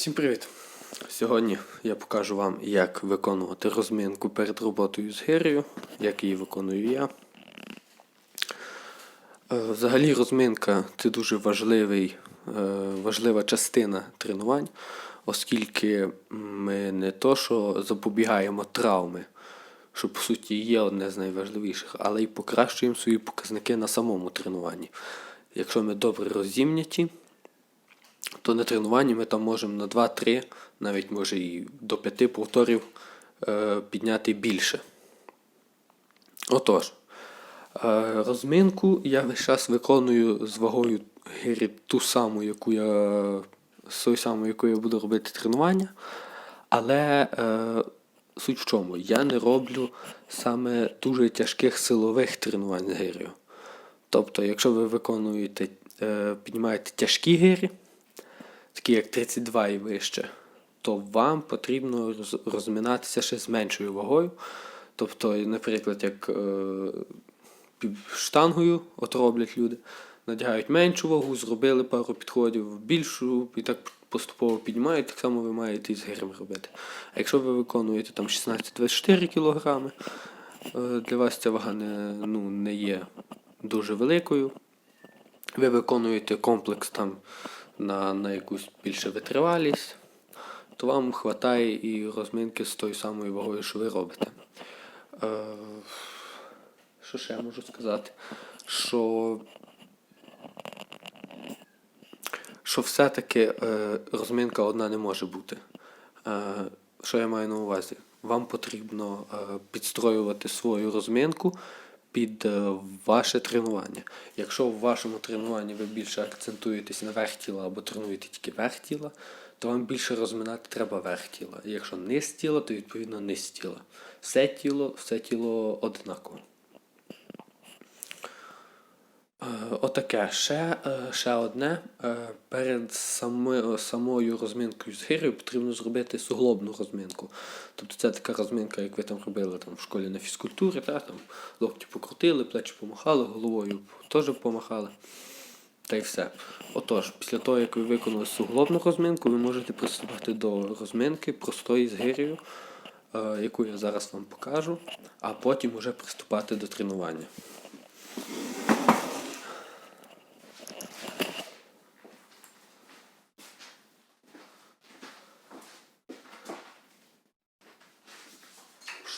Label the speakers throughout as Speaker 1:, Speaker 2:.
Speaker 1: Всім привіт! Сьогодні я покажу вам, як виконувати розминку перед роботою з гирею, як її виконую я. Е, Взагалі розминка це дуже важливий, е, важлива частина тренувань, оскільки ми не то, що запобігаємо травми, що по суті є одне з найважливіших, але й покращуємо свої показники на самому тренуванні. Якщо ми добре розімняті, то на тренуванні ми там можемо на 2-3, навіть може і до 5 повторів е, підняти більше. Отож, е, розминку я весь час виконую з вагою гирі ту саму, яку я, з тою самою, я буду робити тренування. Але е, суть в чому? Я не роблю саме дуже тяжких силових тренувань з гирею. Тобто, якщо ви виконуєте, е, піднімаєте тяжкі гирі, такі як 32 і вище, то вам потрібно роз- розминатися ще з меншою вагою. Тобто, наприклад, як е, під штангою от роблять люди, надягають меншу вагу, зробили пару підходів, більшу і так поступово піднімають, так само ви маєте і з гирем робити. А якщо ви виконуєте там 16-24 кг, е, для вас ця вага не, ну, не є дуже великою. Ви виконуєте комплекс там на, на якусь більше витривалість, то вам вистачає і розминки з тою самою вагою, що ви робите. Е, що ще я можу сказати? Що, що все-таки е, розминка одна не може бути. Е, що я маю на увазі? Вам потрібно е, підстроювати свою розминку під е, ваше тренування. Якщо в вашому тренуванні ви більше акцентуєтесь на верх тіла або тренуєте тільки верх тіла, то вам більше розминати треба верх тіла. І Якщо низ тіла, то відповідно низ тіла. Все тіло, все тіло однаково. Е, Отаке. Ще, е, ще одне. Е, Перед самою розминкою з гирою потрібно зробити суглобну розминку. Тобто це така розминка, як ви там робили там, в школі на фізкультурі, та, там, локті покрутили, плечі помахали, головою теж помахали. Та й все. Отож, після того, як ви виконали суглобну розминку, ви можете приступати до розминки простої з гирею, е, яку я зараз вам покажу, а потім вже приступати до тренування.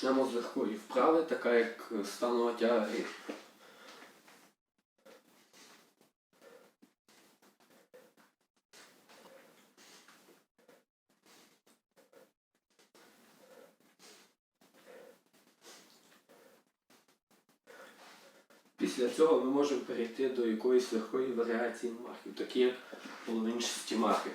Speaker 1: Почнемо з легкої вправи, така як станова тяга гір. Після цього ми можемо перейти до якоїсь легкої варіації махів, такі як половинчасті махи.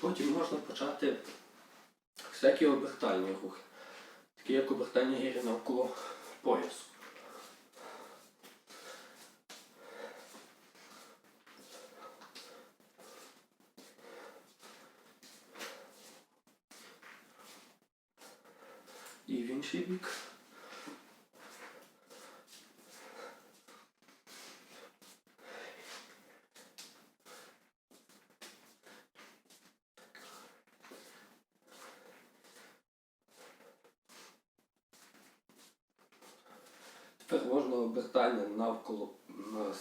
Speaker 1: Потім можна почати всякі обертальні рухи, такі як обертання гірі навколо поясу. І в інший бік. Можна обертання навколо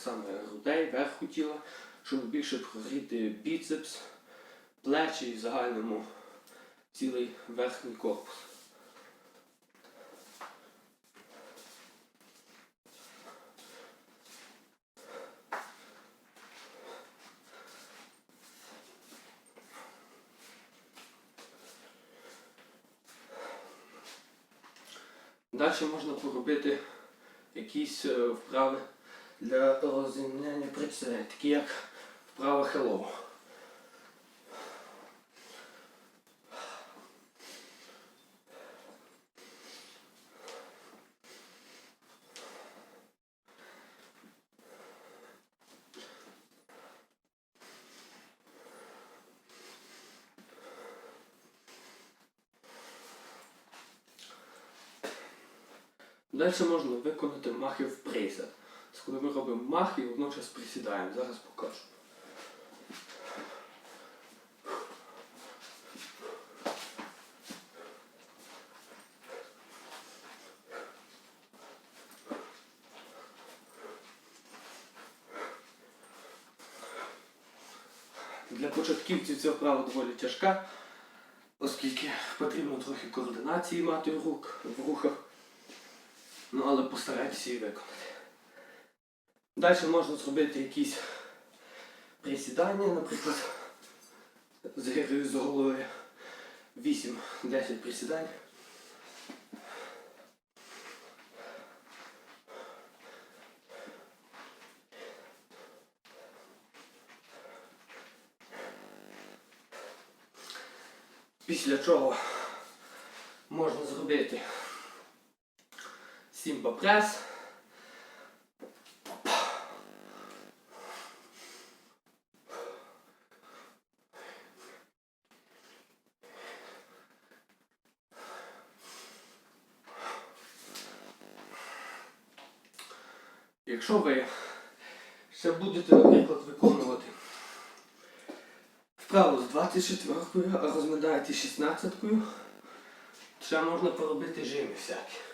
Speaker 1: саме грудей, верху тіла, щоб більше прогріти біцепс, плечі і в загальному цілий верхній корпус. Далі можна поробити якісь е, вправи для розімняння прицелів, такі як вправа Hello. Далі можна виконати махи в. Це коли ми робимо махи і водночас присідаємо. Зараз покажу. Для початківців ця вправа доволі тяжка, оскільки потрібно трохи координації мати в, рук, в рухах. Ну, але постарайтеся її виконати. Далі можна зробити якісь присідання, наприклад, з гирою з голови 8-10 присідань. Після чого можна зробити сімба прес. Якщо ви ще будете, наприклад, виконувати вправо з 24-кою, а розминаєте 16-кою, ще можна поробити жими всякі.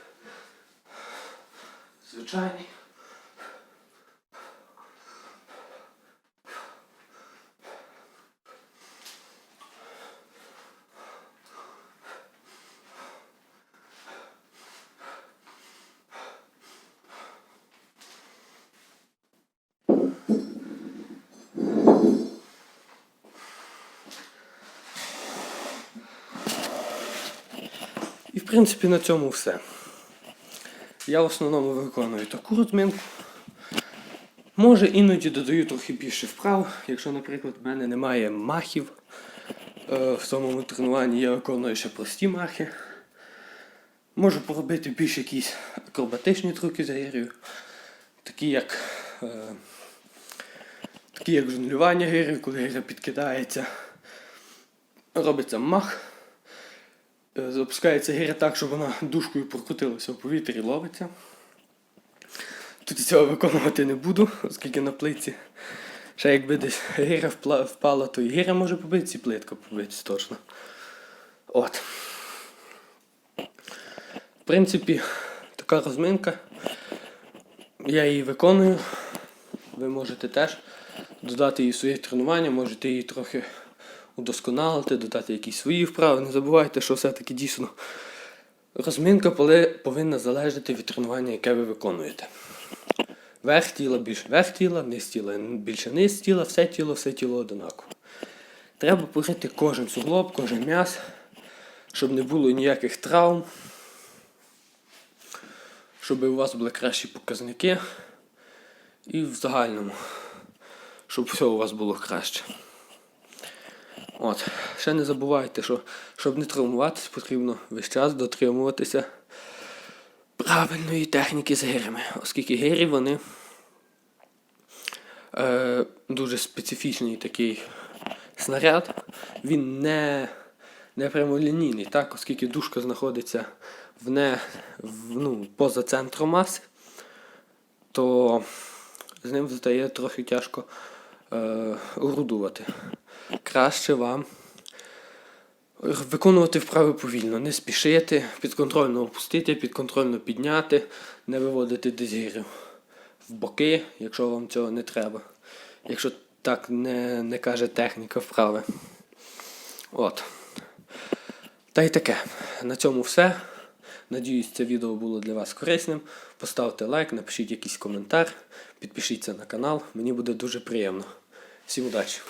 Speaker 1: Звичайний. В принципі на цьому все. Я в основному виконую таку розминку. Може іноді додаю трохи більше вправ. Якщо, наприклад, в мене немає махів е, в самому тренуванні, я виконую ще прості махи. Можу поробити більш якісь акробатичні трюки з гирею, такі як, е, такі як жонглювання гирею, коли гиря підкидається. Робиться мах. Е, Запускається гиря так, щоб вона дужкою прокрутилася в повітрі ловиться. Тут цього виконувати не буду, оскільки на плитці. Ще якби десь гиря впала, то і гиря може побитися, і плитка побитися точно. От. В принципі, така розминка. Я її виконую. Ви можете теж додати її в своє тренування, можете її трохи удосконалити, додати якісь свої вправи. Не забувайте, що все-таки дійсно розминка повинна залежати від тренування, яке ви виконуєте. Верх тіла більше верх тіла, низ тіла більше низ тіла, все тіло, все тіло одинаково. Треба покрити кожен суглоб, кожен м'яз, щоб не було ніяких травм, щоб у вас були кращі показники і в загальному, щоб все у вас було краще. От. Ще не забувайте, що щоб не травмуватися, потрібно весь час дотримуватися правильної техніки з гирями, оскільки гирі вони е, дуже специфічний такий снаряд. Він не, не прямолінійний, так, оскільки дужка знаходиться в не, в, ну, поза центром маси, то з ним стає трохи тяжко е, орудувати. Краще вам виконувати вправи повільно, не спішити, підконтрольно опустити, підконтрольно підняти, не виводити десь в боки, якщо вам цього не треба. Якщо так не, не каже техніка вправи. От. Та й таке. На цьому все. Надіюсь, це відео було для вас корисним. Поставте лайк, напишіть якийсь коментар, підпишіться на канал. Мені буде дуже приємно. Всім удачі!